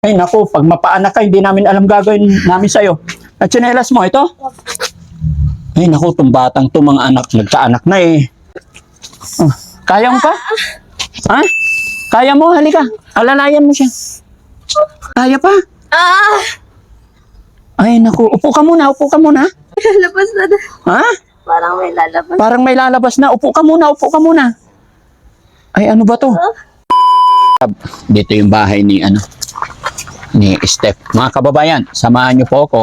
Ay, naku, pag mapaanak ka, hindi namin alam gagawin namin sa'yo. At tsinelas mo, ito? Ay, naku, itong batang to mga anak, nagkaanak na eh. Oh, kaya mo pa? Ha? Kaya mo? Halika. Alalayan mo siya. Kaya pa? Ah! Ay, naku, upo ka muna, upo ka muna. Lalabas na na. Ha? Parang may lalabas. Parang may lalabas na. Upo ka muna, upo ka muna. Ay, ano ba to? Dito yung bahay ni, ano, ni Steph. Mga kababayan, samahan niyo po ako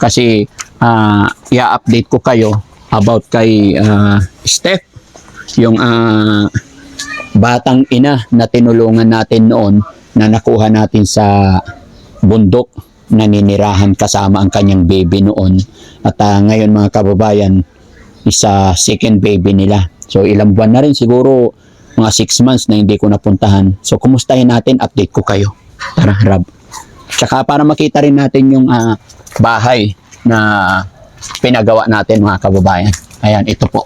kasi ah, i-update ko kayo about kay ah, Steph. Yung ah, batang ina na tinulungan natin noon na nakuha natin sa bundok naninirahan kasama ang kanyang baby noon. At ah, ngayon mga kababayan, isa second baby nila. So ilang buwan na rin siguro mga 6 months na hindi ko napuntahan. So kumustahin natin, update ko kayo. Tara, Rab. Tsaka para makita rin natin yung ah, bahay na pinagawa natin mga kababayan. Ayan, ito po.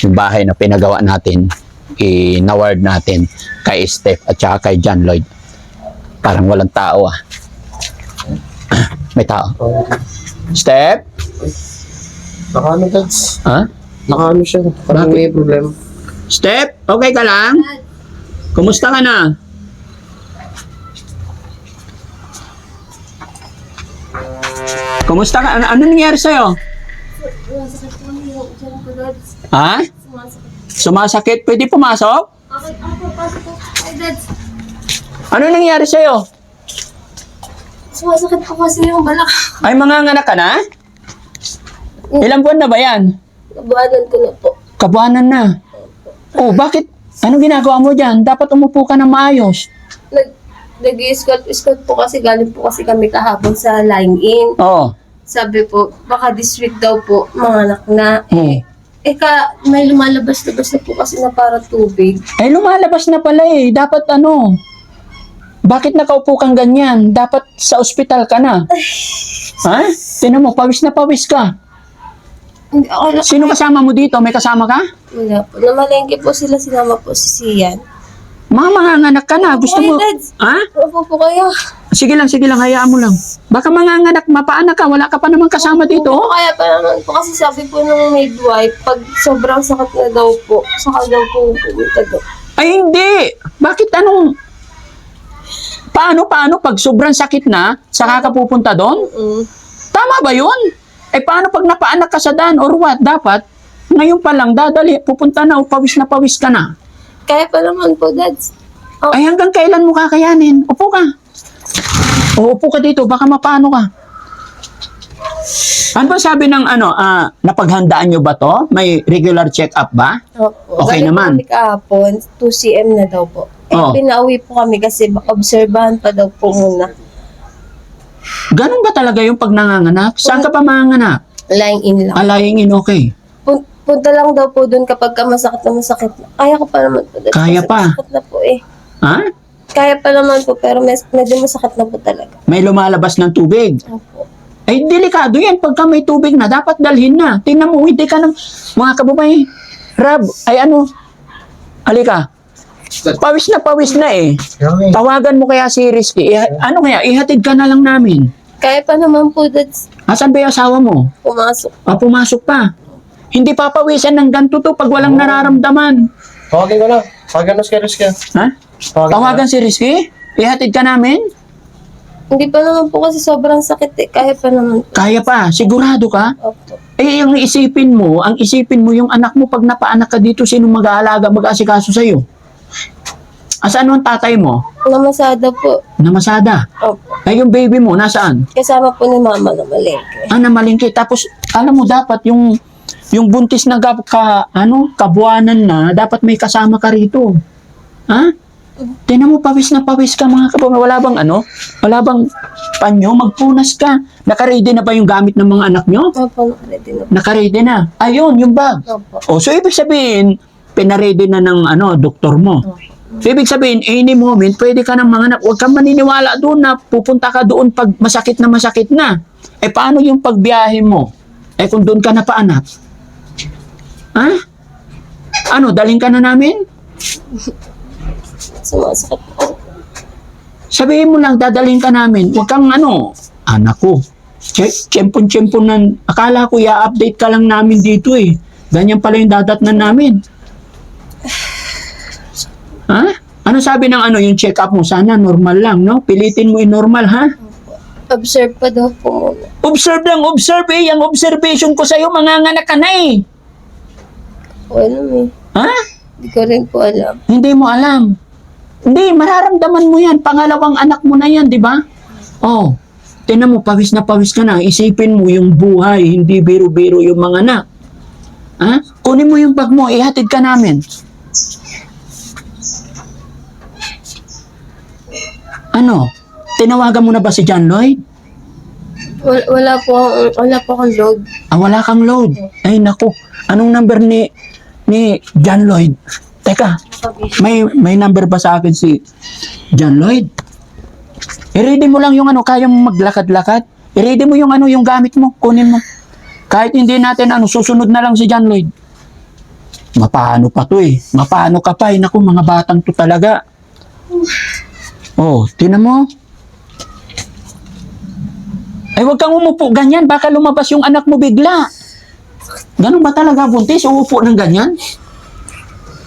Yung bahay na pinagawa natin, i-naward natin kay Steph at saka kay John Lloyd. Parang walang tao ah. May tao. Steph? Nakaano, Dads? Ha? Nakaano siya. Parang Bakit? may problema. Step, okay ka lang? Kumusta ka na? Kumusta ka? Ano, ano nangyari sa'yo? Ha? Sumasakit. Pwede pumasok? Ano nangyari sa'yo? Sumasakit po kasi yung balak. Ay, manganganak ka na? Ilang buwan na ba yan? Nabuhanan ko na po. Kabuanan na. Oh, bakit? Ano ginagawa mo dyan? Dapat umupo ka ng maayos. Nag, nag-escort po kasi galing po kasi kami kahapon sa line-in. Oo. Sabi po, baka this week daw po, mga anak na. Hmm. Eh, ka, may lumalabas-labas na po kasi na para tubig. Ay, lumalabas na pala eh. Dapat ano? Bakit nakaupo kang ganyan? Dapat sa ospital ka na. ha? Tinan mo, pawis na pawis ka. Hindi ako na, Sino kasama mo dito? May kasama ka? wala po. Namalengke po sila, sinama po si Sian. Mga mga anak ka na. Gusto mo? Ay, Dads. Ha? Opo po kayo. Sige lang, sige lang. Hayaan mo lang. Baka mga anak, mapaanak ka. Wala ka pa naman kasama dito. Oo, kaya pa naman po kasi sabi po ng midwife, pag sobrang sakit na daw po, saka daw po pumunta daw. Ay, hindi. Bakit anong... Paano, paano? Pag sobrang sakit na, saka ka pupunta doon? Mm. Tama ba yun? Eh, paano pag napaanak ka sa daan or what? Dapat, ngayon pa lang, dadali, pupunta na o pawis na pawis ka na. Kaya pa naman po, dads. Ay, hanggang kailan mo kakayanin? Upo ka. O, upo ka dito, baka mapaano ka. Ano ba sabi ng ano, ah, napaghandaan nyo ba to? May regular check-up ba? Opo. Okay Galing naman. Kami kahapon, 2 cm na daw po. Eh, Oh. pinauwi po kami kasi obserbahan pa daw po muna. Ganun ba talaga yung pag nanganganak? Saan ka pa manganganak? Lying in lang. Alaying in okay. Pun- punta lang daw po doon kapag ka masakit na masakit na. Kaya ko pa naman po. Kaya pa? Masakit na po eh. Ha? Kaya pa naman po, pero mes- medyo masakit na po talaga. May lumalabas ng tubig. Opo. Ay, delikado yan. Pagka may tubig na, dapat dalhin na. Tingnan mo, hindi ka ng... Mga kababay, Rab, ay ano? Halika. Pawis na pawis na eh. Tawagan mo kaya si Rizky. Iha- ano kaya, ihatid ka na lang namin. Kaya pa naman po, dads, Asan ba yung asawa mo? pumasok. Ah, pumasok pa. Hindi papawisan ng ganito to pag walang nararamdaman. Tawagin ko na. Tawagan na si Rizky. Ha? Tawagan si Rizky? Ihatid ka namin? Hindi pa naman po kasi sobrang sakit eh. Kaya pa naman po. Kaya pa. Sigurado ka? Opo. Eh, yung isipin mo, ang isipin mo yung anak mo pag napaanak ka dito, sino mag-aalaga, mag-asikaso sa'yo? Asaan ang tatay mo? Namasada po. Namasada. Opo. Ay, yung baby mo, nasaan? Kasama po ni mama na malengke. Ah, namalingki. Tapos, alam mo, dapat yung yung buntis na ka, ka- ano, kabuanan na, dapat may kasama ka rito. Ha? Tinan mo, pawis na pawis ka mga kapatid. Wala bang ano? Wala bang panyo? Magpunas ka. Nakaready na ba yung gamit ng mga anak nyo? Opo, nakaredy na. Nakaready na. Ayun, yung bag. Opo. O, so ibig sabihin, pinaredy na ng ano, doktor mo. So, ibig sabihin, any moment, pwede ka ng mga anak. Huwag kang maniniwala doon na pupunta ka doon pag masakit na masakit na. Eh, paano yung pagbiyahe mo? Eh, kung doon ka na paanak? Ha? Ano, daling ka na namin? Sumasakit po. Sabihin mo lang, dadalhin ka namin. Huwag kang ano, anak ko. Tsempon-tsempon nan. Akala ko i-update ka lang namin dito eh. Ganyan pala yung dadatnan namin. Ha? Ano sabi ng ano yung check-up mo? Sana normal lang, no? Pilitin mo i-normal, ha? Observe pa daw po. Observe lang, observe eh. Yung observation ko sa'yo, manganganak ka na eh. Alam eh. Ha? Hindi ko rin po alam. Hindi mo alam. Hindi, mararamdaman mo yan. Pangalawang anak mo na yan, di ba? Oh, tinan mo, pawis na pawis ka na. Isipin mo yung buhay, hindi biro-biro yung mga anak. Ha? Kunin mo yung bag mo, ihatid ka namin. Ano? Tinawagan mo na ba si John Lloyd? Wala, wala po, wala po akong load. Ah, wala kang load. Ay, naku. Anong number ni ni John Lloyd? Teka, may may number ba sa akin si John Lloyd? I-ready mo lang yung ano, kaya mo maglakad-lakad. I-ready mo yung ano, yung gamit mo, kunin mo. Kahit hindi natin ano, susunod na lang si John Lloyd. Mapano pa to eh. Mapano ka pa eh. Naku, mga batang to talaga. Oh, tinan mo. Ay, huwag kang umupo ganyan. Baka lumabas yung anak mo bigla. Ganun ba talaga, buntis? Uupo ng ganyan?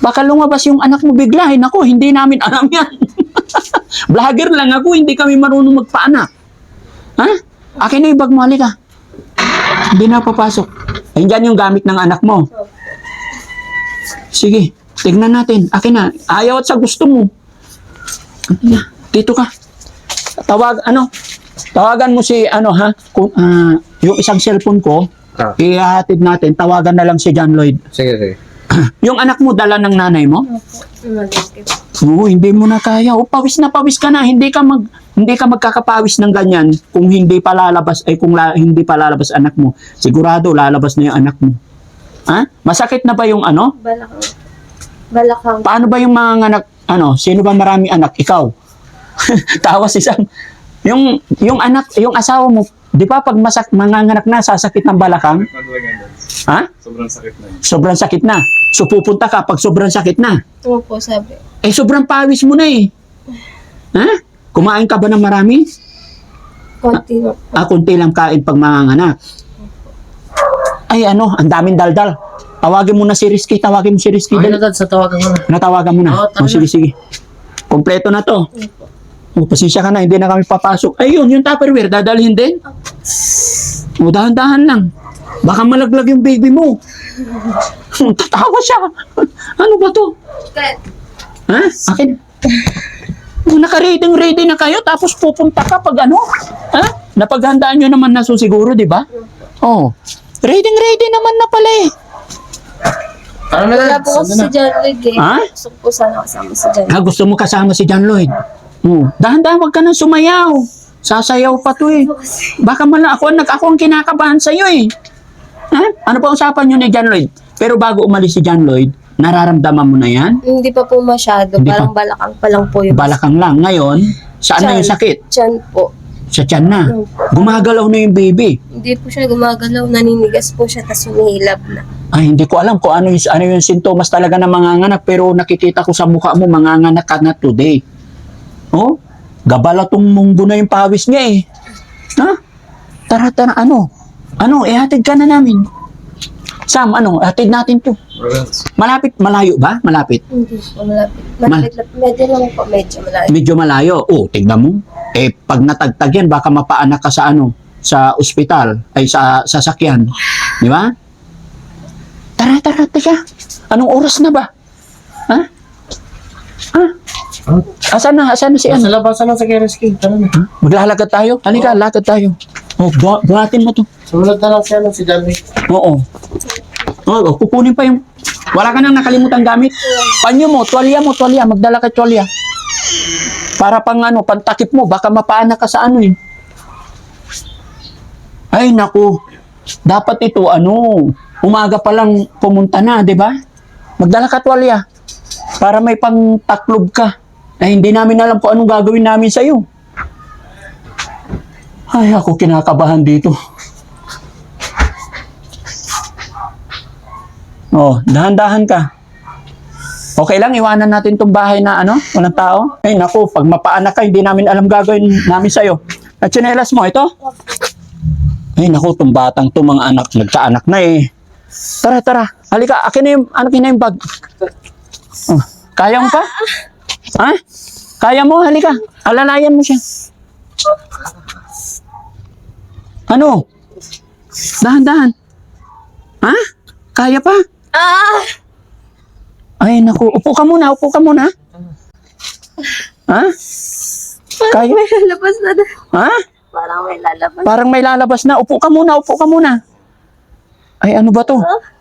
Baka lumabas yung anak mo bigla. Ay, naku, hindi namin alam yan. Vlogger lang ako, hindi kami marunong magpaanak. Ha? Akin na yung bag mo, halika. Hindi na papasok. Ayun dyan yung gamit ng anak mo. Sige, tignan natin. Akin na. Ayaw at sa gusto mo. Dito ka. Tawag, ano? Tawagan mo si, ano ha? Kung, ah, yung isang cellphone ko, Ah. ihahatid natin. Tawagan na lang si John Lloyd. Sige, sige. yung anak mo, dala ng nanay mo? Oo, hindi mo na kaya. O, pawis na pawis ka na. Hindi ka mag hindi ka magkakapawis ng ganyan kung hindi pa lalabas ay kung la, hindi pa lalabas anak mo. Sigurado lalabas na yung anak mo. Ha? Masakit na ba yung ano? Balakang. Balakang. Paano ba yung mga anak ano, sino ba marami anak? Ikaw. Tawa si Sam. Yung yung anak, yung asawa mo, 'di ba pag masak manganganak na sasakit ng balakang? Ha? Sobrang sakit na yun. Sobrang sakit na. So pupunta ka pag sobrang sakit na. Oo po, sabi. Eh, sobrang pawis mo na eh. Ha? Kumain ka ba ng marami? Konti na. Ah, kunti lang kain pag manganganak. Ay, ano, ang daming daldal. Tawagin mo na si Rizky, tawagin mo si Rizky. Dali. Dad. Sa tawagan ko na. Natawagan mo na. Oo, oh, sige, na. sige. Kompleto na to. Oh, pasensya ka na, hindi na kami papasok. Ayun, yung Tupperware, dadalhin din. O, dahan-dahan lang. Baka malaglag yung baby mo. Tatawa siya. ano ba to? Ha? Akin? Kung naka-ready ready na kayo, tapos pupunta ka pag ano? Ha? Napaghandaan nyo naman na so siguro, di ba? Oh. Ready ready naman na pala eh. Tara na, Wala po kasi si? John Lloyd eh. Ha? Gusto ko sana kasama si John. Ah, gusto mo kasama si John Lloyd? Oh. Dahan-dahan, wag ka nang sumayaw. Sasayaw pa to eh. Baka mala ako, nag, ako ang kinakabahan sa'yo eh. Ano pa usapan nyo ni John Lloyd? Pero bago umalis si John Lloyd, nararamdaman mo na yan? Hindi pa po masyado. Hindi parang balakang pa lang po yung Balakang lang. Ngayon, saan na yung Tiyan. sakit? Chan po. Sa tiyan na. Gumagalaw na yung baby. Hindi po siya gumagalaw. Naninigas po siya tapos humihilab na. Ay, hindi ko alam kung ano yung, ano yung sintomas talaga ng manganganak pero nakikita ko sa mukha mo manganganak ka na today. Oh, gabala tong munggo na yung pawis niya eh. Ha? Tara, tara, ano? Ano, ihatid ka na namin. Sam, ano, ihatid natin to. Malapit, malayo ba? Malapit. Hindi po malapit. Malapit lang. Medyo lang po. Medyo malapit. Medyo malayo. Oh, tignan mo. Eh, pag natagtag yan, baka mapaanak ka sa ano, sa ospital, ay sa sasakyan. Di ba? Tara, tara, teka. Anong oras na ba? Ha? Ha? Ah, Asan na? Asan na si ano? labasan lang sa Kereski. Tara na. Maglalakad tayo? Halika, lakad tayo. Oh, bu- buhatin mo to. Sumunod na lang siya ng si Wick. Oo. Oo, kukunin pa yung... Wala ka nang nakalimutan gamit. Panyo mo, tuwalya mo, tuwalya. Magdala ka tuwalya. Para pang ano, pantakip mo. Baka mapaanak ka sa ano eh. Ay, naku. Dapat ito, ano, umaga pa lang pumunta na, di ba? Magdala ka tuwalya. Para may pang taklob ka. Ay, hindi namin alam kung anong gagawin namin sa'yo. Ay, ako kinakabahan dito. Oh, dahan-dahan ka. Okay lang, iwanan natin tong bahay na ano, walang tao. Ay naku, pag mapaanak ka, hindi namin alam gagawin namin sa'yo. At tsinelas mo, ito? Ay naku, tong batang to mga anak, nagkaanak na eh. Tara, tara. Halika, akin na yung, ano na yung bag. Oh, kaya mo pa? Ha? Kaya mo? Halika. Alalayan mo siya. Ano? Dahan-dahan. Ha? Kaya pa? Ah! Ay, naku. Upo ka muna, upo ka muna. Ha? Kaya? May lalabas na. Ha? Parang may lalabas. Parang may lalabas na. Upo ka muna, upo ka muna. Ay, ano ba to? Ah?